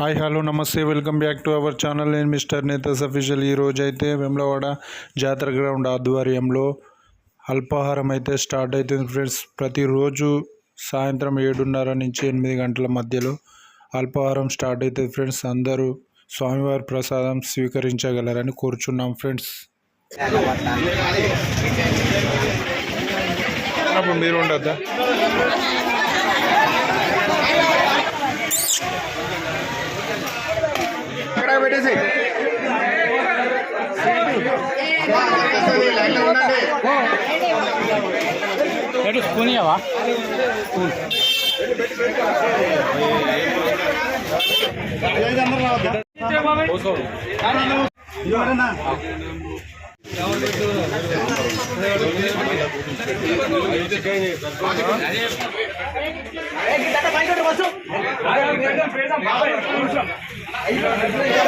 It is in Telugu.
Hi hello namaste welcome back to our channel. నేను మిస్టర్ నేతస్ అఫీషియల్ ఈ రోజు అయితే వెమ్లవాడ జాతర గ్రౌండ్ ఆధ్వర్యంలో అల్పాహారం అయితే స్టార్ట్ అవుతుంది ఫ్రెండ్స్. ప్రతిరోజు సాయంత్రం ఏడున్నర నుంచి ఎనిమిది గంటల మధ్యలో అల్పాహారం స్టార్ట్ అవుతుంది ఫ్రెండ్స్. అందరూ స్వామివారి ప్రసాదం స్వీకరించగలరని కోరుచున్నాం ఫ్రెండ్స్. అప్పుడు మీరు ఉండద్దా? పెట్టేసి. ఎటు స్పూన్ ఇవ్వవా అక్కడ